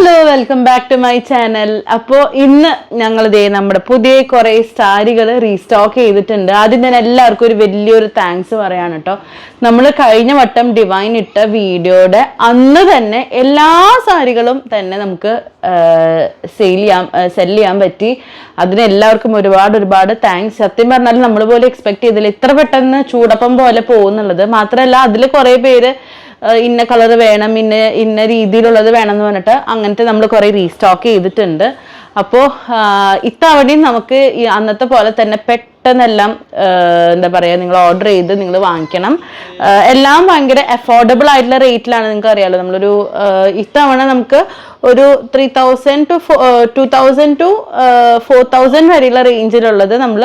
Hello welcome back to my channel അപ്പോൾ ഇന്ന് ഞങ്ങൾ ദേ നമ്മുടെ പുതിയ കുറേ സാരികൾ റീസ്റ്റോക്ക് ചെയ്തിട്ടുണ്ട്. ആദ്യം തന്നെ എല്ലാവർക്കും ഒരു വലിയൊരു താങ്ക്സ് പറയാണ് കേട്ടോ നമ്മൾ കഴിഞ്ഞ വട്ടം ഡിവൈൻ ഇട്ട വീഡിയോയുടെ അന്ന് തന്നെ എല്ലാ സാരികളും തന്നെ നമുക്ക് സെയിൽ ചെയ്യാൻ സെൽ ചെയ്യാൻ പറ്റി. അതിന് എല്ലാവർക്കും ഒരുപാട് ഒരുപാട് താങ്ക്സ് സത്യം പറഞ്ഞാൽ നമ്മൾ പോലെ എക്സ്പെക്ട് ചെയ്തില്ല. ഇത്ര പെട്ടെന്ന് ചൂടപ്പം പോലെ പോകുന്നുള്ളത്. മാത്രമല്ല അതിൽ കുറേ പേര് ഇന്ന കളർ വേണം ഇന്ന ഇന്ന രീതിയിലുള്ളത് വേണം എന്ന് പറഞ്ഞിട്ട് അങ്ങനത്തെ നമ്മൾ കുറേ റീസ്റ്റോക്ക് ചെയ്തിട്ടുണ്ട്. അപ്പോൾ ഇത്തവണയും നമുക്ക് അന്നത്തെ പോലെ തന്നെ പെട്ടെന്നെല്ലാം എന്താ പറയുക നിങ്ങൾ ഓർഡർ ചെയ്ത് നിങ്ങൾ വാങ്ങിക്കണം. എല്ലാം ഭയങ്കര അഫോർഡബിൾ ആയിട്ടുള്ള റേറ്റിലാണ് നിങ്ങൾക്ക് അറിയാലോ. നമ്മളൊരു ഇത്തവണ നമുക്ക് ഒരു three thousand two two thousand two four thousand വരെയുള്ള റേഞ്ചിലുള്ളത് നമ്മൾ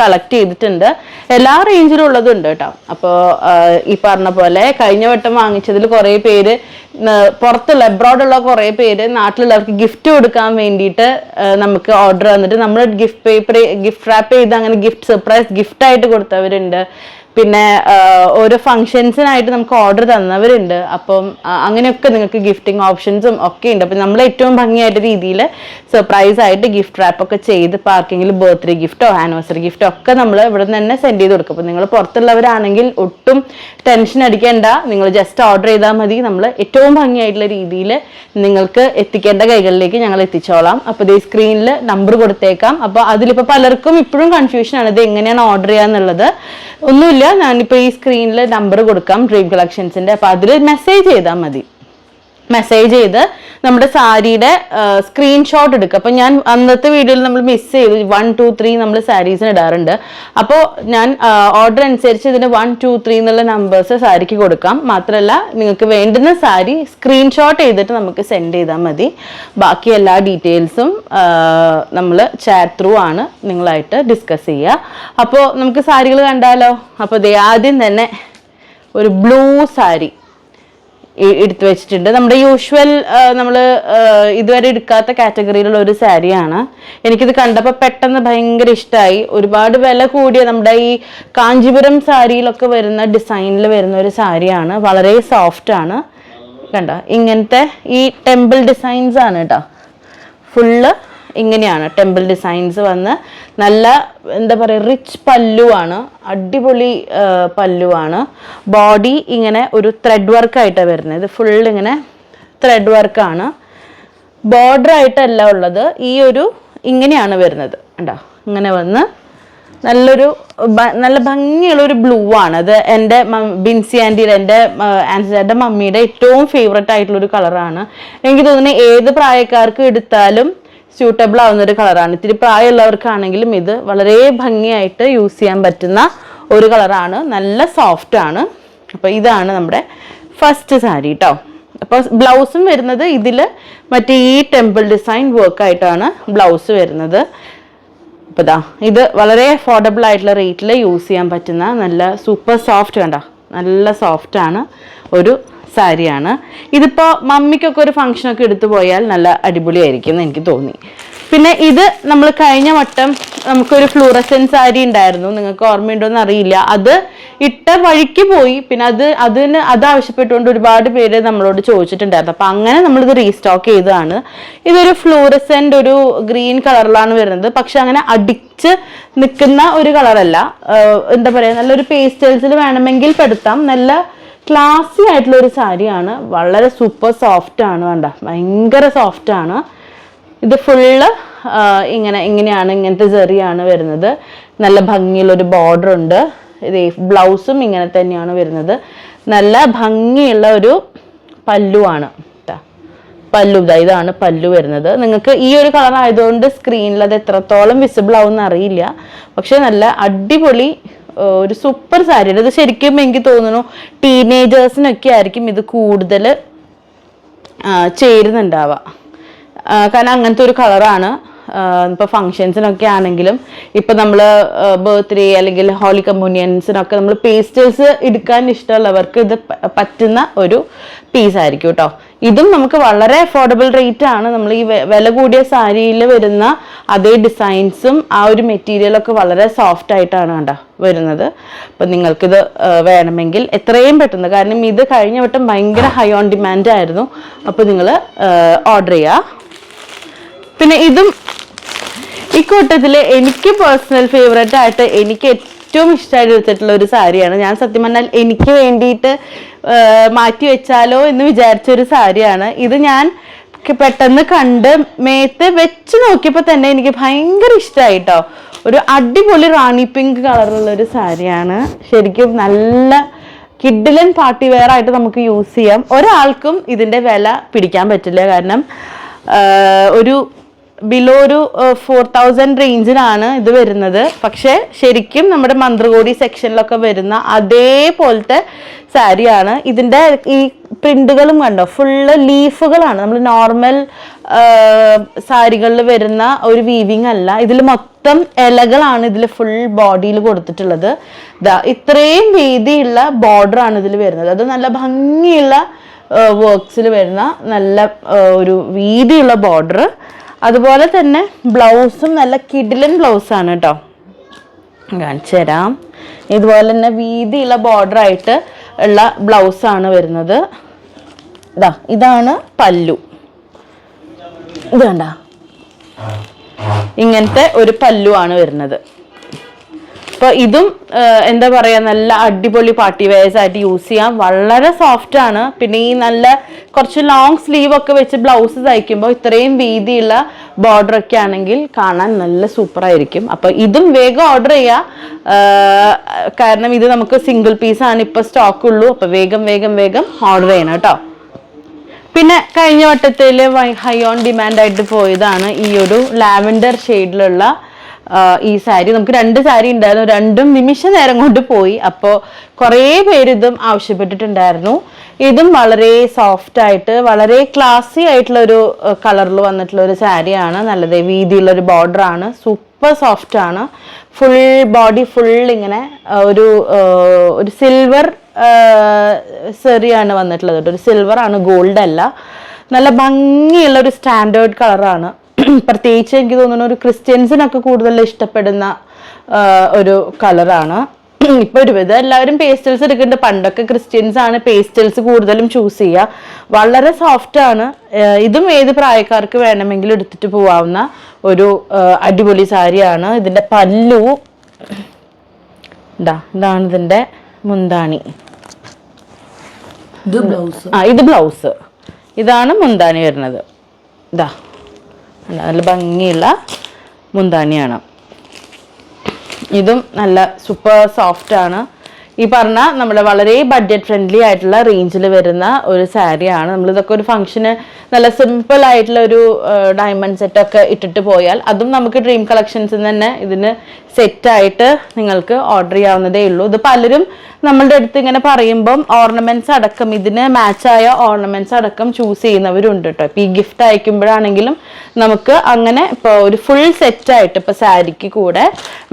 കളക്ട് ചെയ്തിട്ടുണ്ട്. എല്ലാ റേഞ്ചിലും ഉള്ളതും ഉണ്ട് കേട്ടോ അപ്പോൾ ഈ പറഞ്ഞ പോലെ കഴിഞ്ഞ വട്ടം വാങ്ങിച്ചതിൽ കുറേ പേര് പുറത്തുള്ള അബ്രോഡുള്ള കുറേ പേര് നാട്ടിലുള്ളവർക്ക് ഗിഫ്റ്റ് കൊടുക്കാൻ വേണ്ടിയിട്ട് നമുക്ക് ഓർഡർ തന്നിട്ട് നമ്മൾ ഗിഫ്റ്റ് പേപ്പർ ഗിഫ്റ്റ് റാപ്പ് ചെയ്ത് അങ്ങനെ ഗിഫ്റ്റ് സർപ്രൈസ് ഗിഫ്റ്റ് ആയിട്ട് കൊടുത്തവരുണ്ട്. പിന്നെ ഓരോ ഫങ്ഷൻസിനായിട്ട് നമുക്ക് ഓർഡർ തന്നവരുണ്ട്. അപ്പം അങ്ങനെയൊക്കെ നിങ്ങൾക്ക് ഗിഫ്റ്റിംഗ് ഓപ്ഷൻസും ഒക്കെ ഉണ്ട്. അപ്പം നമ്മൾ ഏറ്റവും ഭംഗിയായിട്ട് രീതിയിൽ സർപ്രൈസ് ആയിട്ട് ഗിഫ്റ്റ് റാപ്പ് ഒക്കെ ചെയ്ത് ആർക്കെങ്കിലും ബർത്ത്ഡേ ഗിഫ്റ്റോ ആനിവേഴ്സറി ഗിഫ്റ്റോ ഒക്കെ നമ്മൾ ഇവിടെ നിന്ന് തന്നെ സെൻഡ് ചെയ്ത് കൊടുക്കും. അപ്പം നിങ്ങൾ പുറത്തുള്ളവരാണെങ്കിൽ ഒട്ടും ടെൻഷൻ അടിക്കേണ്ട. നിങ്ങൾ ജസ്റ്റ് ഓർഡർ ചെയ്താൽ മതി. നമ്മൾ ഏറ്റവും ഭംഗിയായിട്ടുള്ള രീതിയിൽ നിങ്ങൾക്ക് എത്തിക്കേണ്ട കൈകളിലേക്ക് ഞങ്ങൾ എത്തിച്ചോളാം. അപ്പോൾ ഈ സ്ക്രീനിൽ നമ്പർ കൊടുത്തേക്കാം. അപ്പോൾ അതിലിപ്പോൾ പലർക്കും ഇപ്പോഴും കൺഫ്യൂഷനാണ് ഇത് എങ്ങനെയാണ് ഓർഡർ ചെയ്യുക എന്നുള്ളത് ഒന്നുമില്ല. ഞാനിപ്പോൾ ഈ സ്ക്രീനിൽ നമ്പർ കൊടുക്കാം ഡ്രീം കളക്ഷൻസിന്റെ അപ്പോൾ അതിൽ മെസ്സേജ് ചെയ്താൽ മതി. മെസ്സേജ് ചെയ്ത് നമ്മുടെ സാരിയുടെ സ്ക്രീൻഷോട്ട് എടുക്കുക. അപ്പോൾ ഞാൻ അന്നത്തെ വീഡിയോയിൽ നമ്മൾ മിസ് ചെയ്തു. വൺ ടു ത്രീ നമ്മൾ സാരീസിന് ഇടാറുണ്ട്. അപ്പോൾ ഞാൻ ഓർഡർ അനുസരിച്ച് ഇതിന് വൺ ടു ത്രീ എന്നുള്ള നമ്പേഴ്സ് സാരിക്ക് കൊടുക്കാം. മാത്രമല്ല നിങ്ങൾക്ക് വേണ്ടുന്ന സാരി സ്ക്രീൻഷോട്ട് ചെയ്തിട്ട് നമുക്ക് സെൻഡ് ചെയ്താൽ മതി. ബാക്കി എല്ലാ ഡീറ്റെയിൽസും നമ്മൾ ചാറ്റ് ത്രൂ ആണ് നിങ്ങളായിട്ട് ഡിസ്കസ് ചെയ്യുക. അപ്പോൾ നമുക്ക് സാരികൾ കണ്ടാലോ? അപ്പോൾ ആദ്യം തന്നെ ഒരു ബ്ലൂ സാരി എടുത്തു വെച്ചിട്ടുണ്ട്. നമ്മുടെ യൂഷ്വൽ നമ്മൾ ഇതുവരെ എടുക്കാത്ത കാറ്റഗറിയിലുള്ള ഒരു സാരിയാണ് എനിക്കിത് കണ്ടപ്പോൾ പെട്ടെന്ന് ഭയങ്കര ഇഷ്ടമായി ഒരുപാട് വില കൂടിയ നമ്മുടെ ഈ കാഞ്ചിപുരം സാരിയിലൊക്കെ വരുന്ന ഡിസൈനിൽ വരുന്ന ഒരു സാരിയാണ് വളരെ സോഫ്റ്റ് ആണ്. കണ്ട? ഇങ്ങനത്തെ ഈ ടെമ്പിൾ ഡിസൈൻസ് ആണ് കേട്ടോ ഫുള്ള് ഇങ്ങനെയാണ്. ടെമ്പിൾ ഡിസൈൻസ് വന്ന് നല്ല എന്താ പറയുക റിച്ച് പല്ലുവാണ്. അടിപൊളി പല്ലുവാണ്. ബോഡി ഇങ്ങനെ ഒരു ത്രെഡ് വർക്കായിട്ടാണ് വരുന്നത്. ഇത് ഫുൾ ഇങ്ങനെ ത്രെഡ് വർക്കാണ് ബോർഡർ ആയിട്ടല്ല ഉള്ളത്. ഈ ഒരു ഇങ്ങനെയാണ് വരുന്നത്. കണ്ടോ? ഇങ്ങനെ വന്ന് നല്ലൊരു നല്ല ഭംഗിയുള്ള ഒരു ബ്ലൂ ആണ്. അത് എന്റെ ബിൻസി ആന്റിയുടെ എന്റെ ആൻസിയുടെ മമ്മിയുടെ ഏറ്റവും ഫേവററ്റ് ആയിട്ടുള്ളൊരു കളറാണ് എനിക്ക് തോന്നുന്നു ഏത് പ്രായക്കാർക്ക് എടുത്താലും സ്യൂട്ടബിൾ ആവുന്ന ഒരു കളറാണ് ഇത്തിരി പ്രായമുള്ളവർക്കാണെങ്കിലും ഇത് വളരെ ഭംഗിയായിട്ട് യൂസ് ചെയ്യാൻ പറ്റുന്ന ഒരു കളറാണ് നല്ല സോഫ്റ്റ് ആണ്. അപ്പോൾ ഇതാണ് നമ്മുടെ ഫസ്റ്റ് സാരി കേട്ടോ അപ്പോൾ ബ്ലൗസും വരുന്നത് ഇതിൽ മറ്റേ ഈ ടെമ്പിൾ ഡിസൈൻ വർക്ക് ആയിട്ടാണ് ബ്ലൗസ് വരുന്നത്. അപ്പോൾ ഇതാ ഇത് വളരെ അഫോർഡബിൾ ആയിട്ടുള്ള റേറ്റിൽ യൂസ് ചെയ്യാൻ പറ്റുന്ന നല്ല സൂപ്പർ സോഫ്റ്റ് കണ്ട? നല്ല സോഫ്റ്റ് ആണ്. ഒരു സാരിയാണ്. ഇതിപ്പോൾ മമ്മിക്കൊക്കെ ഒരു ഫംഗ്ഷനൊക്കെ എടുത്തു പോയാൽ നല്ല അടിപൊളിയായിരിക്കും എന്ന് എനിക്ക് തോന്നി. പിന്നെ ഇത് നമ്മൾ കഴിഞ്ഞ വട്ടം നമുക്കൊരു ഫ്ലൂറസൻ സാരി ഉണ്ടായിരുന്നു. നിങ്ങൾക്ക് ഓർമ്മയുണ്ടോന്ന് അറിയില്ല. അത് ഇട്ട വഴിക്ക് പോയി. പിന്നെ അത് അതിന് അത് ആവശ്യപ്പെട്ടുകൊണ്ട് ഒരുപാട് പേര് നമ്മളോട് ചോദിച്ചിട്ടുണ്ടായിരുന്നു. അപ്പം അങ്ങനെ നമ്മളിത് റീസ്റ്റോക്ക് ചെയ്തതാണ്. ഇതൊരു ഫ്ലൂറസന്റ് ഒരു ഗ്രീൻ കളറിലാണ് വരുന്നത്. പക്ഷെ അങ്ങനെ അടിച്ച് നിൽക്കുന്ന ഒരു കളറല്ല. എന്താ പറയുക നല്ലൊരു പേസ്റ്റൽസിൽ വേണമെങ്കിൽ പെടുത്താം. നല്ല ക്ലാസി ആയിട്ടുള്ള ഒരു സാരിയാണ്. വളരെ സൂപ്പർ സോഫ്റ്റ് ആണ് വേണ്ട ഭയങ്കര സോഫ്റ്റ് ആണ്. ഇത് ഫുള്ള് ഇങ്ങനെ ഇങ്ങനെയാണ് ഇങ്ങനത്തെ ചെറിയാണ് വരുന്നത്. നല്ല ഭംഗിയുള്ളൊരു ബോർഡർ ഉണ്ട്. ഇത് ബ്ലൗസും ഇങ്ങനെ തന്നെയാണ് വരുന്നത്. നല്ല ഭംഗിയുള്ള ഒരു പല്ലുവാണ് പല്ലു ഇതാ ഇതാണ് പല്ലു വരുന്നത്. നിങ്ങൾക്ക് ഈ ഒരു കളർ ആയതുകൊണ്ട് സ്ക്രീനിൽ അത് എത്രത്തോളം വിസിബിൾ ആവുമെന്ന് അറിയില്ല. പക്ഷെ നല്ല അടിപൊളി ഒരു സൂപ്പർ സാരി ഇത് ശരിക്കും എനിക്ക് തോന്നുന്നു ടീനേജേഴ്സിനൊക്കെ ആയിരിക്കും ഇത് കൂടുതൽ ചേരുന്നുണ്ടാവുക. കാരണം അങ്ങനത്തെ ഒരു കളറാണ് ഇപ്പോൾ ഫങ്ഷൻസിനൊക്കെ ആണെങ്കിലും ഇപ്പം നമ്മൾ ബർത്ത്ഡേ അല്ലെങ്കിൽ ഹോളി കമ്മ്യൂണിയൻസിനൊക്കെ നമ്മൾ പേസ്റ്റൽസ് എടുക്കാൻ ഇഷ്ടമുള്ളവർക്ക് ഇത് പറ്റുന്ന ഒരു പീസ് ആയിരിക്കും കേട്ടോ ഇതും നമുക്ക് വളരെ അഫോർഡബിൾ റേറ്റ് ആണ്. നമ്മൾ ഈ വില കൂടിയ സാരിയിൽ വരുന്ന അതേ ഡിസൈൻസും ആ ഒരു മെറ്റീരിയലൊക്കെ വളരെ സോഫ്റ്റ് ആയിട്ടാണ് കേട്ടോ വരുന്നത്. അപ്പം നിങ്ങൾക്കിത് വേണമെങ്കിൽ എത്രയും പെട്ടെന്ന് കാരണം ഇത് കഴിഞ്ഞ വട്ടം ഭയങ്കര ഹൈ ഓൺ ഡിമാൻഡ് ആയിരുന്നു. അപ്പോൾ നിങ്ങൾ ഓർഡർ ചെയ്യുക പിന്നെ ഇതും ഈ കൂട്ടത്തിൽ എനിക്ക് പേഴ്സണൽ ഫേവറേറ്റ് ആയിട്ട് എനിക്ക് ഏറ്റവും ഇഷ്ടമായിട്ട് എടുത്തിട്ടുള്ള ഒരു സാരിയാണ്. ഞാൻ സത്യം പറഞ്ഞാൽ എനിക്ക് വേണ്ടിയിട്ട് മാറ്റി വെച്ചാലോ എന്ന് വിചാരിച്ച ഒരു സാരിയാണ്. ഇത് ഞാൻ പെട്ടെന്ന് കണ്ട് മേത്ത് വെച്ച് നോക്കിയപ്പോൾ തന്നെ എനിക്ക് ഭയങ്കര ഇഷ്ടമായിട്ടോ ഒരു അടിപൊളി റാണി പിങ്ക് കളറുള്ള ഒരു സാരിയാണ്. ശരിക്കും നല്ല കിഡിലൻ പാർട്ടി വെയർ ആയിട്ട് നമുക്ക് യൂസ് ചെയ്യാം. ഒരാൾക്കും ഇതിന്റെ വില പിടിക്കാൻ പറ്റില്ല. കാരണം ഒരു ബിലോ ഒരു ഫോർ തൗസൻഡ് റേഞ്ചിലാണ് ഇത് വരുന്നത്. പക്ഷേ ശരിക്കും നമ്മുടെ മന്ത്രകോടി സെക്ഷനിലൊക്കെ വരുന്ന അതേപോലത്തെ സാരിയാണ്. ഇതിന്റെ ഈ പ്രിന്റുകളും കണ്ടോ? ഫുള്ള് ലീഫുകളാണ് നമ്മൾ നോർമൽ സാരികളിൽ വരുന്ന ഒരു വീവിങ് അല്ല. ഇതിൽ മൊത്തം ഇലകളാണ് ഇതിൽ ഫുൾ ബോഡിയിൽ കൊടുത്തിട്ടുള്ളത്. ദാ ഇത്രയും വീതിയുള്ള ബോർഡർ ആണ് ഇതിൽ വരുന്നത്. അത് നല്ല ഭംഗിയുള്ള വർക്ക്സിൽ വരുന്ന നല്ല ഒരു വീതിയുള്ള ബോർഡർ അതുപോലെ തന്നെ ബ്ലൗസും നല്ല കിഡിലൻ ബ്ലൗസാണ് കേട്ടോ കാണിച്ചു തരാം. ഇതുപോലെ തന്നെ വീതിയുള്ള ബോർഡർ ആയിട്ട് ഉള്ള ബ്ലൗസാണ് വരുന്നത്. ഇതാ ഇതാണ് പല്ലു. ഇത് കണ്ട? ഇങ്ങനത്തെ ഒരു പല്ലു ആണ് വരുന്നത്. അപ്പൊ ഇതും എന്താ പറയാ നല്ല അടിപൊളി പാർട്ടി വെയർസ് ആയിട്ട് യൂസ് ചെയ്യാം. വളരെ സോഫ്റ്റ് ആണ്. പിന്നെ ഈ നല്ല കുറച്ച് ലോങ് സ്ലീവ് ഒക്കെ വെച്ച് ബ്ലൗസ് തയ്ക്കുമ്പോൾ ഇത്രയും വീതിയുള്ള ബോർഡർ ഒക്കെ ആണെങ്കിൽ കാണാൻ നല്ല സൂപ്പർ ആയിരിക്കും. അപ്പൊ ഇതും വേഗം ഓർഡർ ചെയ്യാം. കാരണം ഇത് നമുക്ക് സിംഗിൾ പീസ് ആണ് ഇപ്പൊ സ്റ്റോക്ക് ഉള്ളൂ. അപ്പൊ വേഗം വേഗം വേഗം ഓർഡർ ചെയ്യണം കേട്ടോ. പിന്നെ കഴിഞ്ഞ വട്ടത്തിൽ ഹൈ ഓൺ ഡിമാൻഡ് ആയിട്ട് പോയതാണ് ഈ ഒരു ലാവൻഡർ ഷെയ്ഡിലുള്ള ഈ സാരി. നമുക്ക് രണ്ട് സാരി ഉണ്ടായിരുന്നു. രണ്ടും നിമിഷ നേരം കൊണ്ട് പോയി. അപ്പോൾ കുറേ പേര് ഇതും ആവശ്യപ്പെട്ടിട്ടുണ്ടായിരുന്നു. ഇതും വളരെ സോഫ്റ്റ് ആയിട്ട് വളരെ ക്ലാസി ആയിട്ടുള്ള ഒരു കളറിൽ വന്നിട്ടുള്ള ഒരു സാരിയാണ്. നല്ലത് വീതിയുള്ള ഒരു ബോർഡർ ആണ്. സൂപ്പർ സോഫ്റ്റ് ആണ്. ഫുൾ ബോഡി ഫുൾ ഇങ്ങനെ ഒരു ഒരു സിൽവർ സെറിയാണ് വന്നിട്ടുള്ളത് ഒരു സിൽവർ ആണ് ഗോൾഡ് അല്ല. നല്ല ഭംഗിയുള്ള ഒരു സ്റ്റാൻഡേർഡ് കളറാണ് പ്രത്യേകിച്ച് എനിക്ക് തോന്നുന്നു ഒരു ക്രിസ്ത്യൻസിനൊക്കെ കൂടുതൽ ഇഷ്ടപ്പെടുന്ന ഒരു കളറാണ്. ഇപ്പൊ ഒരുവിധം എല്ലാവരും പേസ്റ്റൽസ് എടുക്കുന്നുണ്ട്. പണ്ടൊക്കെ ക്രിസ്ത്യൻസ് ആണ് പേസ്റ്റൽസ് കൂടുതലും ചൂസ് ചെയ്യുക. വളരെ സോഫ്റ്റ് ആണ്. ഇതും ഏത് പ്രായക്കാർക്ക് വേണമെങ്കിലും എടുത്തിട്ട് പോവാവുന്ന ഒരു അടിപൊളി സാരിയാണ്. ഇതിന്റെ പല്ലു ഇതാ ഇതാണ് ഇതിന്റെ മുന്താണി. ഇത് ബ്ലൗസ്. ആ ഇത് ബ്ലൗസ്. ഇതാണ് മുന്താണി വരുന്നത്. ഇതാ? നല്ല ഭംഗിയുള്ള മുന്താണിയാണ്. ഇതും നല്ല സൂപ്പർ സോഫ്റ്റ് ആണ്. ഈ പറഞ്ഞ നമ്മുടെ വളരെ ബഡ്ജറ്റ് ഫ്രണ്ട്ലി ആയിട്ടുള്ള റേഞ്ചിൽ വരുന്ന ഒരു സാരിയാണ്. നമ്മളിതൊക്കെ ഒരു ഫംഗ്ഷന് നല്ല സിമ്പിൾ ആയിട്ടുള്ള ഒരു ഡയമണ്ട് സെറ്റൊക്കെ ഇട്ടിട്ട് പോയാൽ അതും നമുക്ക് ഡ്രീം കളക്ഷൻസിൽ തന്നെ ഇതിന് സെറ്റായിട്ട് നിങ്ങൾക്ക് ഓർഡർ ചെയ്യാവുന്നതേ ഉള്ളൂ. ഇത് പലരും നമ്മളുടെ അടുത്ത് ഇങ്ങനെ പറയുമ്പം ഓർണമെന്റ്സ് അടക്കം ഇതിന് മാച്ചായ ഓർണമെന്റ്സ് അടക്കം ചൂസ് ചെയ്യുന്നവരുണ്ട് കേട്ടോ. ഇപ്പൊ ഈ ഗിഫ്റ്റ് അയക്കുമ്പോഴാണെങ്കിലും നമുക്ക് അങ്ങനെ ഇപ്പൊ ഒരു ഫുൾ സെറ്റായിട്ട് ഇപ്പൊ സാരിക്ക് കൂടെ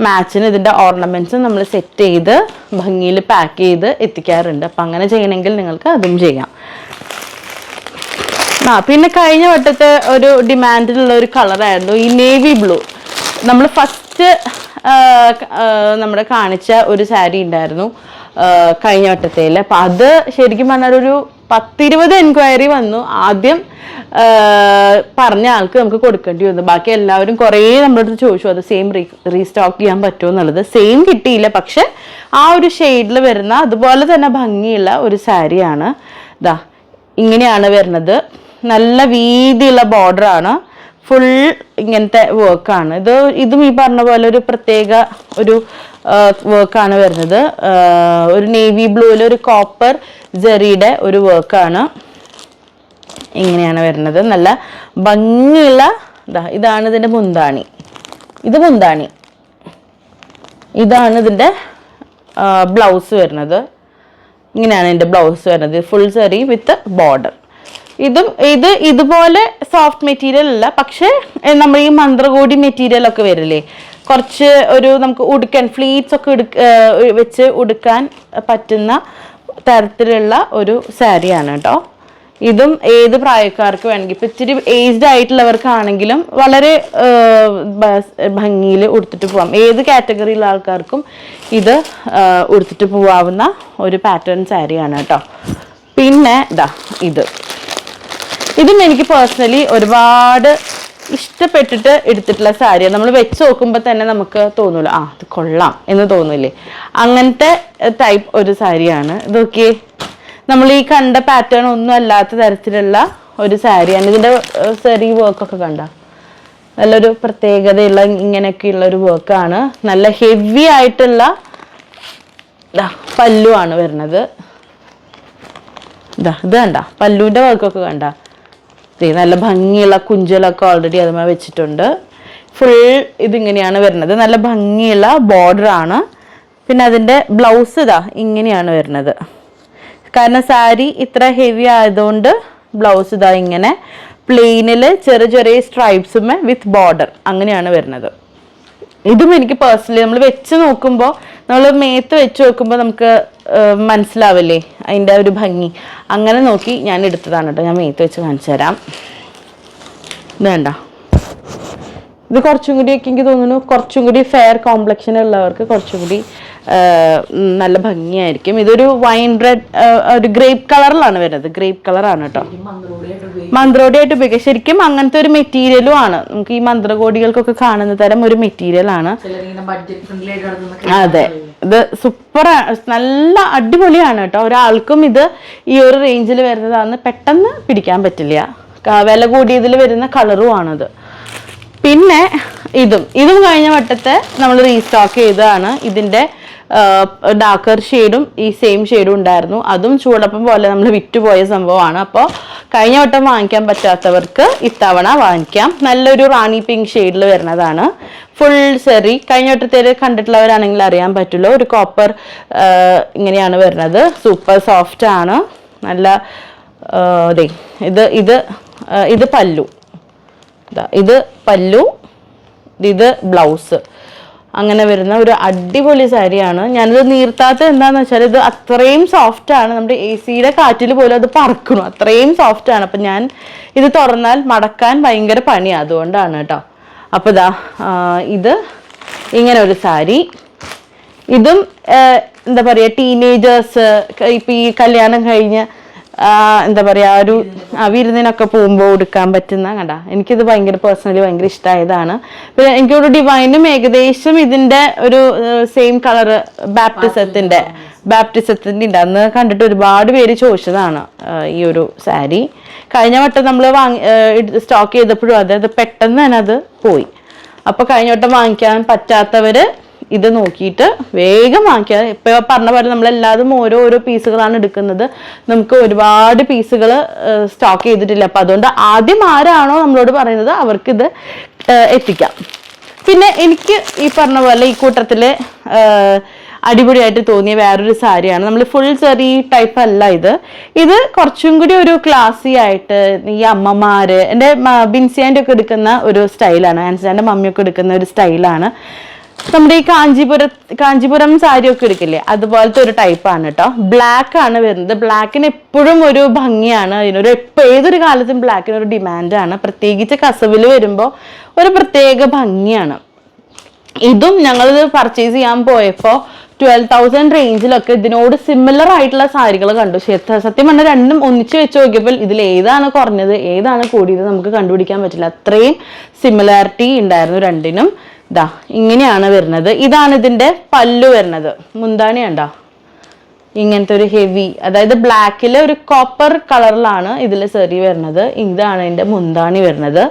മാച്ചിന് ഇതിന്റെ ഓർണമെന്റ്സ് നമ്മൾ സെറ്റ് ചെയ്ത് ഭംഗിയിൽ പാക്ക് ചെയ്ത് എത്തിക്കാറുണ്ട്. അപ്പം അങ്ങനെ ചെയ്യണമെങ്കിൽ നിങ്ങൾക്ക് അതും ചെയ്യാം. ആ പിന്നെ കഴിഞ്ഞ വട്ടത്തെ ഒരു ഡിമാൻഡിലുള്ള ഒരു കളറായിരുന്നു ഈ നേവി ബ്ലൂ നമ്മൾ ഫസ്റ്റ് നമ്മുടെ കാണിച്ച ഒരു സാരി ഉണ്ടായിരുന്നു കഴിഞ്ഞ വട്ടത്തേൽ അപ്പം അത് ശരിക്കും പറഞ്ഞാൽ ഒരു പത്തിരുപത് എൻക്വയറി വന്നു. ആദ്യം പറഞ്ഞ ആൾക്ക് നമുക്ക് കൊടുക്കേണ്ടി വന്നു. ബാക്കി എല്ലാവരും കുറേ നമ്മുടെ അടുത്ത് ചോദിച്ചു അത് സെയിം റീ റീസ്റ്റോക്ക് ചെയ്യാൻ പറ്റുമോ എന്നുള്ളത്? സെയിം കിട്ടിയില്ല. പക്ഷെ ആ ഒരു ഷെയ്ഡിൽ വരുന്ന അതുപോലെ തന്നെ ഭംഗിയുള്ള ഒരു സാരിയാണ്. ഇതാ ഇങ്ങനെയാണ് വരുന്നത്. നല്ല വീതിയുള്ള ബോർഡർ ആണ്. ഫുൾ ഇങ്ങനത്തെ വർക്കാണ് ഇത് ഇതും ഈ പറഞ്ഞ പോലെ ഒരു പ്രത്യേക ഒരു വർക്കാണ് വരുന്നത്. ഒരു നേവി ബ്ലൂവിൽ ഒരു കോപ്പർ ജെറിയുടെ ഒരു വർക്കാണ് ഇങ്ങനെയാണ് വരുന്നത്. നല്ല ഭംഗിയുള്ള ഇതാ ഇതാണ് ഇതിന്റെ മുന്താണി. ഇത് മുന്താണി. ഇതാണ് ഇതിന്റെ ബ്ലൗസ് വരുന്നത്. ഇങ്ങനെയാണ് എന്റെ ബ്ലൗസ് വരുന്നത്. ഫുൾ സെറി വിത്ത് ബോർഡർ ഇതും ഇത് ഇതുപോലെ സോഫ്റ്റ് മെറ്റീരിയൽ അല്ല. പക്ഷേ നമ്മൾ ഈ മന്ത്രകോടി മെറ്റീരിയൽ ഒക്കെ വരില്ലേ? കുറച്ച് ഒരു നമുക്ക് ഉടുക്കാൻ ഫ്ലീറ്റ്സ് ഒക്കെ വെച്ച് ഉടുക്കാൻ പറ്റുന്ന തരത്തിലുള്ള ഒരു സാരിയാണ് കേട്ടോ. ഇതും ഏത് പ്രായക്കാർക്ക് വേണമെങ്കിൽ ഇപ്പം ഇച്ചിരി ഏജ്ഡ് ആയിട്ടുള്ളവർക്കാണെങ്കിലും വളരെ ഭംഗിയിൽ ഉടുത്തിട്ട് പോവാം. ഏത് കാറ്റഗറിയിലുള്ള ആൾക്കാർക്കും ഇത് ഉടുത്തിട്ട് പോവാവുന്ന ഒരു പാറ്റേൺ സാരിയാണ് കേട്ടോ. പിന്നെ ഇതാ ഇത്. ഇതും എനിക്ക് പേഴ്സണലി ഒരുപാട് ഇഷ്ടപ്പെട്ടിട്ട് എടുത്തിട്ടുള്ള സാരിയാണ് നമ്മൾ വെച്ച് നോക്കുമ്പോൾ തന്നെ നമുക്ക് തോന്നൂല ആ ഇത് കൊള്ളാം എന്ന് തോന്നില്ലേ? അങ്ങനത്തെ ടൈപ്പ് ഒരു സാരിയാണ്. ഇതൊക്കെ നമ്മൾ ഈ കണ്ട പാറ്റേൺ ഒന്നും അല്ലാത്ത തരത്തിലുള്ള ഒരു സാരിയാണ്. ഇതിന്റെ സെറി വർക്കൊക്കെ കണ്ട. നല്ലൊരു പ്രത്യേകതയുള്ള ഇങ്ങനെയൊക്കെയുള്ള ഒരു വർക്കാണ് നല്ല ഹെവി ആയിട്ടുള്ള ദാ പല്ലുവാണ് വരുന്നത്. ഇതാ ഇത് കണ്ട. പല്ലുവിന്റെ വർക്കൊക്കെ കണ്ട. നല്ല ഭംഗിയുള്ള കുഞ്ചലൊക്കെ ഓൾറെഡി അതുമേ വെച്ചിട്ടുണ്ട്. ഫുൾ ഇതിങ്ങനെയാണ് വരുന്നത്. നല്ല ഭംഗിയുള്ള ബോർഡർ ആണ്. പിന്നെ അതിന്റെ ബ്ലൗസ് ഇതാ ഇങ്ങനെയാണ് വരുന്നത്. കാരണം സാരി ഇത്ര ഹെവി ആയതുകൊണ്ട് ബ്ലൗസ് ഇതാ ഇങ്ങനെ പ്ലെയിനിൽ ചെറിയ ചെറിയ സ്ട്രൈപ്സുമേ വിത്ത് ബോർഡർ അങ്ങനെയാണ് വരുന്നത്. ഇതും എനിക്ക് പേഴ്സണലി നമ്മൾ വെച്ച് നോക്കുമ്പോൾ നമ്മൾ മേത്ത് വെച്ച് നോക്കുമ്പോൾ നമുക്ക് മനസ്സിലാവില്ലേ? അതിന്റെ ഒരു ഭംഗി. അങ്ങനെ നോക്കി ഞാൻ എടുത്തതാണ് കേട്ടോ. ഞാൻ മേത്ത് വെച്ച് കാണിച്ചു തരാം. വേണ്ട ഇത് കുറച്ചും കൂടി ഒക്കെ എനിക്ക് തോന്നുന്നു കുറച്ചും കൂടി ഫെയർ കോംപ്ലക്ഷൻ ഉള്ളവർക്ക് കുറച്ചും കൂടി നല്ല ഭംഗിയായിരിക്കും. ഇതൊരു വൈൻ റെഡ് ഒരു ഗ്രേപ്പ് കളറിലാണ് വരുന്നത്. ഗ്രേപ്പ് കളറാണ് കേട്ടോ. മന്ത്രോടിയായിട്ട് ഉപയോഗിക്കുക ശരിക്കും അങ്ങനത്തെ ഒരു മെറ്റീരിയലും ആണ്. നമുക്ക് ഈ മന്ത്രകോടികൾക്കൊക്കെ കാണുന്ന തരം ഒരു മെറ്റീരിയൽ ആണ്. അതെ. ഇത് സൂപ്പർ നല്ല അടിപൊളിയാണ് കേട്ടോ. ഒരാൾക്കും ഇത് ഈ ഒരു റേഞ്ചിൽ വരുന്നതാണെന്ന് പെട്ടെന്ന് പിടിക്കാൻ പറ്റില്ല. വില കൂടിയതിൽ വരുന്ന കളറും ആണത്. പിന്നെ ഇതും. ഇതും കഴിഞ്ഞ വട്ടത്തെ നമ്മൾ റീസ്റ്റോക്ക് ചെയ്തതാണ്. ഇതിന്റെ ഡാർക്കർ ഷെയ്ഡും ഈ സെയിം ഷെയ്ഡും ഉണ്ടായിരുന്നു. അതും ചൂടപ്പം പോലെ നമ്മൾ വിറ്റുപോയ സംഭവമാണ്. അപ്പോൾ കഴിഞ്ഞ വട്ടം വാങ്ങിക്കാൻ പറ്റാത്തവർക്ക് ഇത്തവണ വാങ്ങിക്കാം. നല്ലൊരു റാണി പിങ്ക് ഷെയ്ഡിൽ വരുന്നതാണ്. ഫുൾ സെറി കഴിഞ്ഞ വട്ടത്തേര് കണ്ടിട്ടുള്ളവരാണെങ്കിൽ അറിയാൻ പറ്റുള്ളൂ. ഒരു കോപ്പർ ഇങ്ങനെയാണ് വരുന്നത്. സൂപ്പർ സോഫ്റ്റ് ആണ്. നല്ല അതെ ഇത് ഇത് ഇത് പല്ലു. ഇത് പല്ലു ഇത് ബ്ലൗസ്. അങ്ങനെ വരുന്ന ഒരു അടിപൊളി സാരിയാണ്. ഞാനിത് നീർത്താത്ത എന്താന്ന് വെച്ചാൽ ഇത് അത്രയും സോഫ്റ്റ് ആണ്. നമ്മുടെ എ സിയുടെ കാറ്റിൽ പോലും അത് പറക്കണം അത്രയും സോഫ്റ്റ് ആണ്. അപ്പം ഞാൻ ഇത് തുറന്നാൽ മടക്കാൻ ഭയങ്കര പണിയാണ് അതുകൊണ്ടാണ് കേട്ടോ. അപ്പോൾ ഇതാ ഇത് ഇങ്ങനെ ഒരു സാരി. ഇതും എന്താ പറയുക ടീനേജേഴ്സ് ഇപ്പം ഈ കല്യാണം കഴിഞ്ഞ് എന്താ പറയാ ഒരു വിരുന്നിനൊക്കെ പോകുമ്പോൾ എടുക്കാൻ പറ്റുന്ന കണ്ട. എനിക്കിത് ഭയങ്കര പേഴ്സണലി ഭയങ്കര ഇഷ്ടമായതാണ് പിന്നെ എനിക്കൊരു ഡിവൈനും ഏകദേശം ഇതിന്റെ ഒരു സെയിം കളർ ബാപ്റ്റിസത്തിന്റെ ബാപ്റ്റിസത്തിന്റെ ഉണ്ട്. അന്ന് കണ്ടിട്ട് ഒരുപാട് പേര് ചോദിച്ചതാണ് ഈ ഒരു സാരി. കഴിഞ്ഞ വട്ടം നമ്മൾ വാങ്ങി സ്റ്റോക്ക് ചെയ്തപ്പോഴും അത് പെട്ടെന്ന് തന്നെ അത് പോയി. അപ്പൊ കഴിഞ്ഞ വട്ടം വാങ്ങിക്കാൻ പറ്റാത്തവര് ഇത് നോക്കിയിട്ട് വേഗം വാങ്ങിക്കുക. ഇപ്പൊ പറഞ്ഞ പോലെ നമ്മളെല്ലാതും ഓരോ ഓരോ പീസുകളാണ് എടുക്കുന്നത്. നമുക്ക് ഒരുപാട് പീസുകൾ സ്റ്റോക്ക് ചെയ്തിട്ടില്ല. അപ്പൊ അതുകൊണ്ട് ആദ്യം ആരാണോ നമ്മളോട് പറയുന്നത് അവർക്ക് ഇത് ഏഹ്, എത്തിക്കാം. പിന്നെ എനിക്ക് ഈ പറഞ്ഞ പോലെ ഈ കൂട്ടത്തിൽ അടിപൊളിയായിട്ട് തോന്നിയ വേറൊരു സാരിയാണ്. നമ്മൾ ഫുൾ ചെറി ടൈപ്പ് അല്ല ഇത്. ഇത് കുറച്ചും കൂടി ഒരു ക്ലാസി ആയിട്ട് ഈ അമ്മമാര് എന്റെ ബിൻസിയാന്റെ ഒക്കെ എടുക്കുന്ന ഒരു സ്റ്റൈലാണ് ആൻസിയാന്റെ മമ്മിയൊക്കെ എടുക്കുന്ന ഒരു സ്റ്റൈലാണ് നമ്മുടെ ഈ കാഞ്ചീപുരം കാഞ്ചീപുരം സാരി ഒക്കെ എടുക്കില്ലേ? അതുപോലത്തെ ഒരു ടൈപ്പാണ് കേട്ടോ ബ്ലാക്ക് ആണ് വരുന്നത്. ബ്ലാക്കിന് എപ്പോഴും ഒരു ഭംഗിയാണ്. അതിനൊരു ഏതൊരു കാലത്തും ബ്ലാക്കിന് ഒരു ഡിമാൻഡാണ് പ്രത്യേകിച്ച് കസവിൽ വരുമ്പോൾ ഒരു പ്രത്യേക ഭംഗിയാണ്. ഇതും ഞങ്ങളിത് പർച്ചേസ് ചെയ്യാൻ പോയപ്പോൾ ട്വൽവ് തൗസൻഡ് റേഞ്ചിലൊക്കെ ഇതിനോട് സിമിലർ ആയിട്ടുള്ള സാരികൾ കണ്ടു. സത്യം പറഞ്ഞാൽ രണ്ടും ഒന്നിച്ച് വെച്ച് നോക്കിയപ്പോൾ ഇതിൽ ഏതാണ് കുറഞ്ഞത് ഏതാണ് കൂടിയത് നമുക്ക് കണ്ടുപിടിക്കാൻ പറ്റില്ല. അത്രയും സിമിലാരിറ്റി ഉണ്ടായിരുന്നു രണ്ടിനും. ഇതാ ഇങ്ങനെയാണ് വരുന്നത്. ഇതാണ് ഇതിന്റെ പല്ലു വരുന്നത്. മുന്താണി ഉണ്ടോ ഇങ്ങനത്തെ ഒരു ഹെവി അതായത് ബ്ലാക്കിൽ ഒരു കോപ്പർ കളറിലാണ് ഇതിൽ സെറി വരുന്നത്. ഇതാണ് ഇതിന്റെ മുന്താണി വരുന്നത്.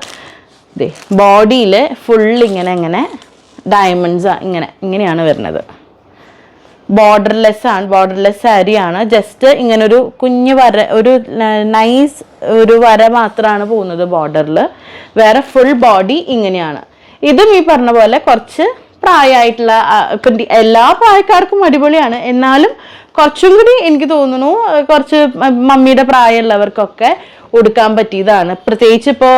ദേ ബോഡിയിൽ ഫുൾ ഇങ്ങനെ ഇങ്ങനെ ഡയമണ്ട്സ് ഇങ്ങനെ ഇങ്ങനെയാണ് വരുന്നത്. ബോർഡർലെസ് ആണ് ബോർഡർലെസ് ആണ്. ജസ്റ്റ് ഇങ്ങനെ ഒരു കുഞ്ഞു വര ഒരു നൈസ് ഒരു വര മാത്രമാണ് പോകുന്നത് ബോർഡറിൽ വേറെ ഫുൾ ബോഡി ഇങ്ങനെയാണ്. ഇതും ഈ പറഞ്ഞ പോലെ കുറച്ച് പ്രായമായിട്ടുള്ള ഇപ്പം എല്ലാ പ്രായക്കാർക്കും അടിപൊളിയാണ്. എന്നാലും കുറച്ചും കൂടി എനിക്ക് തോന്നുന്നു കുറച്ച് മമ്മിയുടെ പ്രായമുള്ളവർക്കൊക്കെ ഉടുക്കാൻ പറ്റിയതാണ്. പ്രത്യേകിച്ച് ഇപ്പോൾ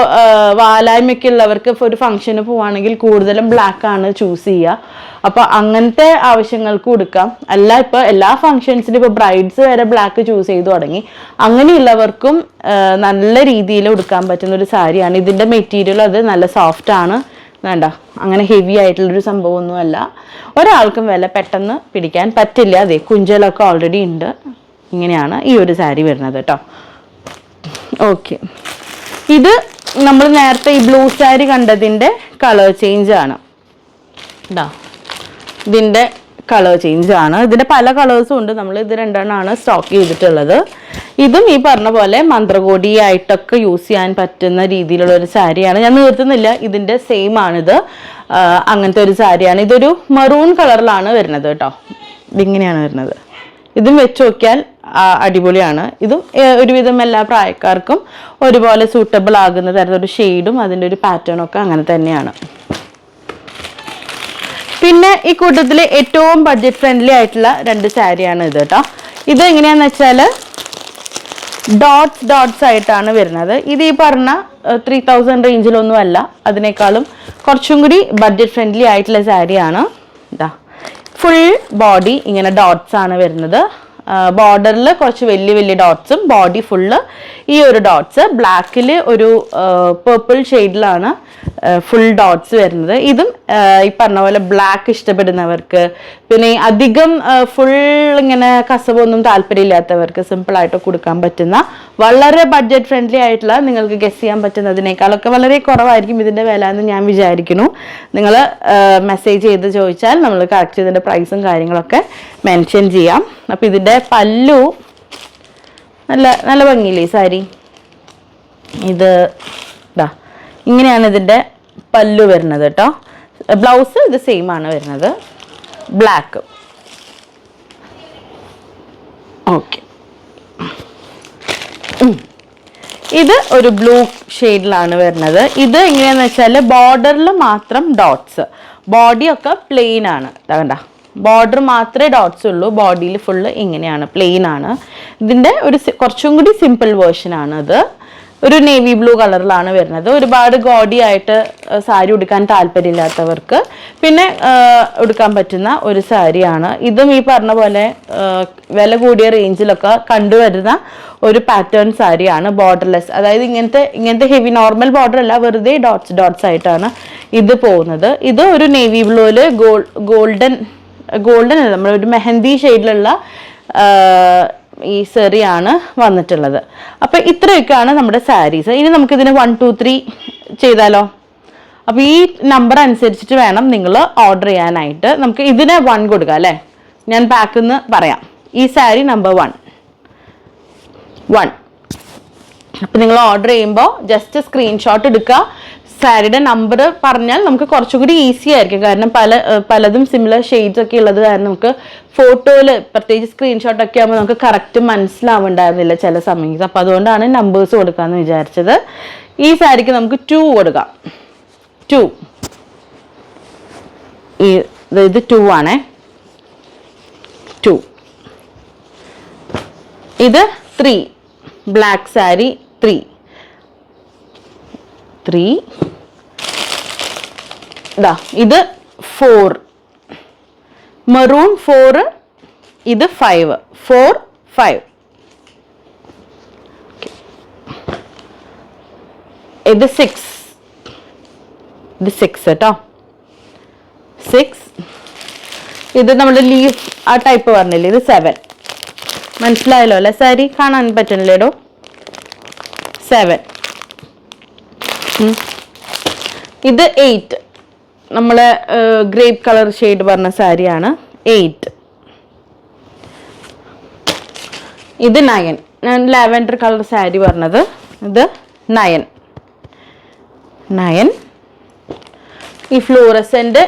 വാലായ്മയൊക്കെ ഉള്ളവർക്ക് ഒരു ഫംഗ്ഷന് പോവാണെങ്കിൽ കൂടുതലും ബ്ലാക്ക് ആണ് ചൂസ് ചെയ്യുക. അപ്പൊ അങ്ങനത്തെ ആവശ്യങ്ങൾക്ക് ഉടുക്കാം. അല്ല ഇപ്പൊ എല്ലാ ഫംഗ്ഷൻസിനും ഇപ്പൊ ബ്രൈഡ്സ് വരെ ബ്ലാക്ക് ചൂസ് ചെയ്തു തുടങ്ങി. അങ്ങനെയുള്ളവർക്കും നല്ല രീതിയിൽ ഉടുക്കാൻ പറ്റുന്ന ഒരു സാരിയാണ്. ഇതിന്റെ മെറ്റീരിയൽ അത് നല്ല സോഫ്റ്റ് ആണ്. വേണ്ട. അങ്ങനെ ഹെവി ആയിട്ടുള്ളൊരു സംഭവമൊന്നുമല്ല. ഒരാൾക്കും വില പെട്ടെന്ന് പിടിക്കാൻ പറ്റില്ല. അതെ കുഞ്ചലൊക്കെ ഓൾറെഡി ഉണ്ട്. ഇങ്ങനെയാണ് ഈ ഒരു സാരി വരുന്നത് കേട്ടോ ഓക്കെ ഇത് നമ്മൾ നേരത്തെ ഈ ബ്ലൂ സാരി കണ്ടതിന്റെ കളർ ചേഞ്ച് ആണ്. ഇതാ ഇതിന്റെ കളർ ചേഞ്ച് ആണ്. ഇതിന്റെ പല കളേഴ്സും ഉണ്ട്. നമ്മൾ ഇത് രണ്ടെണ്ണമാണ് സ്റ്റോക്ക് ചെയ്തിട്ടുള്ളത്. ഇതും ഈ പറഞ്ഞ പോലെ മന്ത്രകോടി ആയിട്ടൊക്കെ യൂസ് ചെയ്യാൻ പറ്റുന്ന രീതിയിലുള്ള ഒരു സാരിയാണ്. ഞാൻ നിർത്തുന്നില്ല. ഇതിന്റെ സെയിം ആണിത്. അങ്ങനത്തെ ഒരു സാരിയാണ്. ഇതൊരു മറൂൺ കളറിലാണ് വരുന്നത് കേട്ടോ. ഇതിങ്ങനെയാണ് വരുന്നത്. ഇതും വെച്ച് നോക്കിയാൽ അടിപൊളിയാണ്. ഇതും ഒരുവിധം എല്ലാ പ്രായക്കാർക്കും ഒരുപോലെ സൂട്ടബിൾ ആകുന്ന തരത്തിലൊരു ഷെയ്ഡും അതിന്റെ ഒരു പാറ്റേണൊക്കെ അങ്ങനെ തന്നെയാണ്. പിന്നെ ഈ കൂട്ടത്തിൽ ഏറ്റവും ബഡ്ജറ്റ് ഫ്രണ്ട്ലി ആയിട്ടുള്ള രണ്ട് സാരിയാണ് ഇത് കേട്ടോ. ഇത് എങ്ങനെയാന്ന് വെച്ചാൽ ഡോട്ട്സ് ഡോട്ട്സ് ആയിട്ടാണ് വരുന്നത്. ഇത് ഈ പറഞ്ഞ ത്രീ തൗസൻഡ് റേഞ്ചിലൊന്നും അല്ല. അതിനേക്കാളും കുറച്ചും കൂടി ബഡ്ജറ്റ് ഫ്രണ്ട്ലി ആയിട്ടുള്ള സാരിയാണ്. ഇതാ. ഫുൾ ബോഡി ഇങ്ങനെ ഡോട്ട്സ് ആണ് വരുന്നത്. ബോർഡറിൽ കുറച്ച് വലിയ വലിയ ഡോട്ട്സും ബോഡി ഫുള്ള് ഈ ഒരു ഡോട്ട്സ് ബ്ലാക്കിൽ ഒരു പേർപ്പിൾ ഷെയ്ഡിലാണ് ഫുൾ ഡോട്ട്സ് വരുന്നത്. ഇതും ഈ പറഞ്ഞ പോലെ ബ്ലാക്ക് ഇഷ്ടപ്പെടുന്നവർക്ക് പിന്നെ അധികം ഫുൾ ഇങ്ങനെ കസവൊന്നും താല്പര്യമില്ലാത്തവർക്ക് സിമ്പിളായിട്ട് കൊടുക്കാൻ പറ്റുന്ന വളരെ ബഡ്ജറ്റ് ഫ്രണ്ട്ലി ആയിട്ടുള്ള നിങ്ങൾക്ക് ഗസ് ചെയ്യാൻ പറ്റുന്നതിനേക്കാളൊക്കെ വളരെ കുറവായിരിക്കും ഇതിന്റെ വില എന്ന് ഞാൻ വിചാരിക്കുന്നു. നിങ്ങൾ മെസ്സേജ് ചെയ്ത് ചോദിച്ചാൽ നമ്മൾ കറക്റ്റ് ഇതിന്റെ പ്രൈസും കാര്യങ്ങളൊക്കെ മെൻഷൻ ചെയ്യാം. അപ്പോൾ ഇതിന്റെ പല്ലു നല്ല നല്ല ഭംഗിയില്ലേ സാരി? ഇതാ ഇങ്ങനെയാണ് ഇതിന്റെ പല്ലു വരുന്നത് കേട്ടോ. ബ്ലൗസ് ഇത് സെയിം ആണ് വരുന്നത്. ബ്ലാക്ക് ഓക്കെ ഇത് ഒരു ബ്ലൂ ഷെയ്ഡിലാണ് വരുന്നത്. ഇത് എങ്ങനെയാന്ന് വെച്ചാൽ ബോർഡറിൽ മാത്രം ഡോട്ട്സ് ബോഡി ഒക്കെ പ്ലെയിൻ ആണ്. വേണ്ട ബോർഡർ മാത്രമേ ഡോട്ട്സ് ഉള്ളൂ. ബോഡിയിൽ ഫുള്ള് ഇങ്ങനെയാണ്. പ്ലെയിൻ ആണ്. ഇതിന്റെ ഒരു കുറച്ചും കൂടി സിമ്പിൾ വേർഷൻ ആണ് ഇത് ഒരു നേവി ബ്ലൂ കളറിലാണ് വരുന്നത്. ഒരുപാട് ഗോഡി ആയിട്ട് സാരി ഉടുക്കാൻ താല്പര്യമില്ലാത്തവർക്ക്. പിന്നെ ഉടുക്കാൻ പറ്റുന്ന ഒരു സാരിയാണ്. ഇതും ഈ പറഞ്ഞ പോലെ വില കൂടിയ റേഞ്ചിലൊക്കെ കണ്ടുവരുന്ന ഒരു പാറ്റേൺ സാരിയാണ് ബോർഡർലെസ് അതായത് ഇങ്ങനത്തെ ഇങ്ങനത്തെ ഹെവി നോർമൽ ബോർഡർ അല്ല വെറുതെ ഡോട്ട്സ് ഡോട്ട്സ് ആയിട്ടാണ് ഇത് പോകുന്നത്. ഇത് ഒരു നേവി ബ്ലൂവിൽ ഗോൾ ഗോൾഡൻ ഗോൾഡൻ അല്ല നമ്മളൊരു മെഹന്തി ഷെയ്ഡിലുള്ള ഈ സെറിയാണ് വന്നിട്ടുള്ളത്. അപ്പോൾ ഇത്രയൊക്കെയാണ് നമ്മുടെ സാരീസ് ഇനി നമുക്കിതിന് വൺ ടു ത്രീ ചെയ്താലോ? അപ്പോൾ ഈ നമ്പർ അനുസരിച്ചിട്ട് വേണം നിങ്ങൾ ഓർഡർ ചെയ്യാനായിട്ട്. നമുക്ക് ഇതിന് വൺ കൊടുക്കാം അല്ലേ? ഞാൻ പാക്കിൽ നിന്ന് പറയാം. ഈ സാരി നമ്പർ വൺ വൺ അപ്പം നിങ്ങൾ ഓർഡർ ചെയ്യുമ്പോൾ ജസ്റ്റ് സ്ക്രീൻഷോട്ട് എടുക്കുക. സാരിയുടെ നമ്പർ പറഞ്ഞാൽ നമുക്ക് കുറച്ചുകൂടി ഈസി ആയിരിക്കും. കാരണം പല പലതും സിമിലർ ഷെയ്ഡ്സ് ഒക്കെ ഉള്ളത് കാരണം നമുക്ക് ഫോട്ടോയിൽ പ്രത്യേകിച്ച് സ്ക്രീൻഷോട്ട് ഒക്കെ ആകുമ്പോൾ നമുക്ക് കറക്റ്റ് മനസ്സിലാവുണ്ടായിരുന്നില്ല ചില സമയത്ത്. അപ്പോൾ അതുകൊണ്ടാണ് നമ്പേഴ്സ് കൊടുക്കാമെന്ന് വിചാരിച്ചത്. ഈ സാരിക്ക് നമുക്ക് ടു കൊടുക്കാം. ടു ഈ ഇത് ഇത് ടു ആണേ. ടു ഇത് three black sari three three ഇതാ ഇത് ഫോർ മെറൂൺ ഫോർ ഇത് ഫൈവ് ഫോർ ഫൈവ് ഇത് സിക്സ് ഇത് സിക്സ് കേട്ടോ. സിക്സ് ഇത് നമ്മുടെ ലീഫ് ആ ടൈപ്പ് പറഞ്ഞില്ലേ ഇത് സെവൻ മനസ്സിലായല്ലോ അല്ലേ? സാരി കാണാൻ പറ്റണില്ലേടോ സെവൻ ഇത് എയ്റ്റ് നമ്മളെ ഗ്രേപ്പ് കളർ ഷെയ്ഡ് പറഞ്ഞ സാരിയാണ് എയ്റ്റ് ഇത് നയൻ ഞാൻ ലാവൻഡർ കളർ സാരി പറഞ്ഞത്. ഇത് നയൻ നയൻ ഈ ഫ്ലൂറസെന്റ്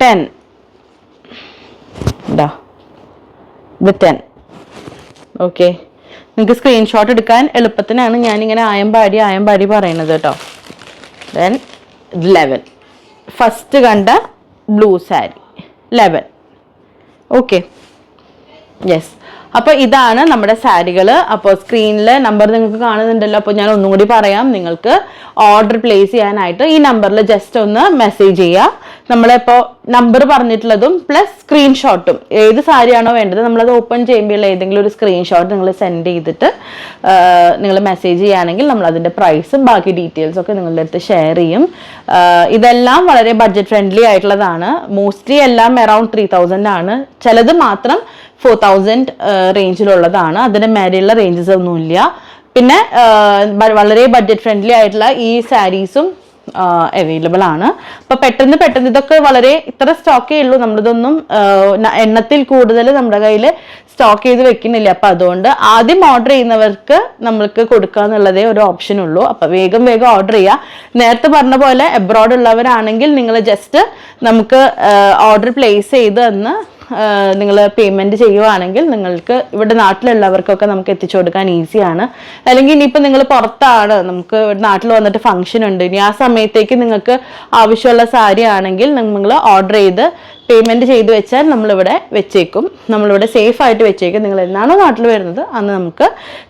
ടെൻ ഇതാ. ഇത് ടെൻ ഓക്കെ നിങ്ങൾക്ക് സ്ക്രീൻഷോട്ട് എടുക്കാൻ എളുപ്പത്തിനാണ് ഞാനിങ്ങനെ ആയമ്പാടി ആയമ്പാടി പറയുന്നത് കേട്ടോ. ദെൻ ലെവൻ ഫസ്റ്റ് കണ്ട blue sari eleven okay yes അപ്പൊ ഇതാണ് നമ്മുടെ സാരികൾ അപ്പോൾ സ്ക്രീനിൽ നമ്പർ നിങ്ങൾക്ക് കാണുന്നുണ്ടല്ലോ. അപ്പോൾ ഞാൻ ഒന്നും കൂടി പറയാം. നിങ്ങൾക്ക് ഓർഡർ പ്ലേസ് ചെയ്യാനായിട്ട് ഈ നമ്പറിൽ ജസ്റ്റ് ഒന്ന് മെസ്സേജ് ചെയ്യുക നമ്മളിപ്പോൾ നമ്പർ പറഞ്ഞിട്ടുള്ളതും പ്ലസ് സ്ക്രീൻഷോട്ടും ഏത് സാരിയാണോ വേണ്ടത് നമ്മളത് ഓപ്പൺ ചെയ്യുമ്പോൾ ഏതെങ്കിലും ഒരു സ്ക്രീൻഷോട്ട് നിങ്ങൾ സെൻഡ് ചെയ്തിട്ട് നിങ്ങൾ മെസ്സേജ് ചെയ്യുകയാണെങ്കിൽ നമ്മൾ അതിന്റെ പ്രൈസും ബാക്കി ഡീറ്റെയിൽസും ഒക്കെ നിങ്ങളുടെ അടുത്ത് ഷെയർ ചെയ്യും. ഇതെല്ലാം വളരെ ബഡ്ജറ്റ് ഫ്രണ്ട്ലി ആയിട്ടുള്ളതാണ്. മോസ്റ്റ്ലി എല്ലാം അറൌണ്ട് ത്രീ തൗസൻഡ് ആണ്. ചിലത് മാത്രം ഫോർ തൗസൻഡ് റേഞ്ചിലുള്ളതാണ് അതിന് മേലെയുള്ള റേഞ്ചസ് ഒന്നുമില്ല. പിന്നെ വളരെ ബഡ്ജറ്റ് ഫ്രണ്ട്ലി ആയിട്ടുള്ള ഈ സാരീസും അവൈലബിൾ ആണ്. അപ്പൊ പെട്ടെന്ന് പെട്ടെന്ന് ഇതൊക്കെ വളരെ ഇത്ര സ്റ്റോക്കേ ഉള്ളൂ. നമ്മളിതൊന്നും എണ്ണത്തിൽ കൂടുതൽ നമ്മുടെ കയ്യിൽ സ്റ്റോക്ക് ചെയ്ത് വെക്കുന്നില്ല. അപ്പൊ അതുകൊണ്ട് ആദ്യം ഓർഡർ ചെയ്യുന്നവർക്ക് നമ്മൾക്ക് കൊടുക്കുക എന്നുള്ളതേ ഒരു ഓപ്ഷൻ ഉള്ളൂ. അപ്പൊ വേഗം വേഗം ഓർഡർ ചെയ്യുക നേരത്തെ പറഞ്ഞ പോലെ എബ്രോഡ് ഉള്ളവരാണെങ്കിൽ നിങ്ങൾ ജസ്റ്റ് നമുക്ക് ഓർഡർ പ്ലേസ് ചെയ്ത് തന്ന് നിങ്ങൾ പേയ്മെന്റ് ചെയ്യുവാണെങ്കിൽ നിങ്ങൾക്ക് ഇവിടെ നാട്ടിലുള്ളവർക്കൊക്കെ നമുക്ക് എത്തിച്ചു കൊടുക്കാൻ ഈസിയാണ് അല്ലെങ്കിൽ ഇനിയിപ്പോൾ നിങ്ങൾ പുറത്താണ്. നമുക്ക് നാട്ടിൽ വന്നിട്ട് ഫംഗ്ഷൻ ഉണ്ട്. ഇനി ആ സമയത്തേക്ക് നിങ്ങൾക്ക് ആവശ്യമുള്ള സാരി ആണെങ്കിൽ നിങ്ങൾ ഓർഡർ ചെയ്ത് പേയ്മെന്റ് ചെയ്ത് വെച്ചാൽ നമ്മളിവിടെ വെച്ചേക്കും. നമ്മളിവിടെ സേഫ് ആയിട്ട് വെച്ചേക്കും. നിങ്ങൾ എന്നാണോ നാട്ടിൽ വരുന്നത് അന്ന് നമുക്ക്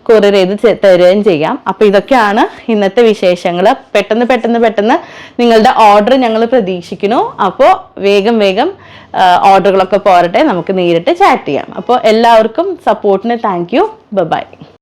കൊറിയർ ചെയ്ത് തരുകയും ചെയ്യാം. അപ്പോൾ ഇതൊക്കെയാണ് ഇന്നത്തെ വിശേഷങ്ങൾ പെട്ടെന്ന് പെട്ടെന്ന് പെട്ടെന്ന് നിങ്ങളുടെ ഓർഡർ ഞങ്ങൾ പ്രതീക്ഷിക്കുന്നു. അപ്പോൾ വേഗം വേഗം ഓർഡറുകളൊക്കെ പോരട്ടെ. നമുക്ക് നേരിട്ട് ചാറ്റ് ചെയ്യാം. അപ്പോൾ എല്ലാവർക്കും സപ്പോർട്ടിന് താങ്ക് യു ബൈ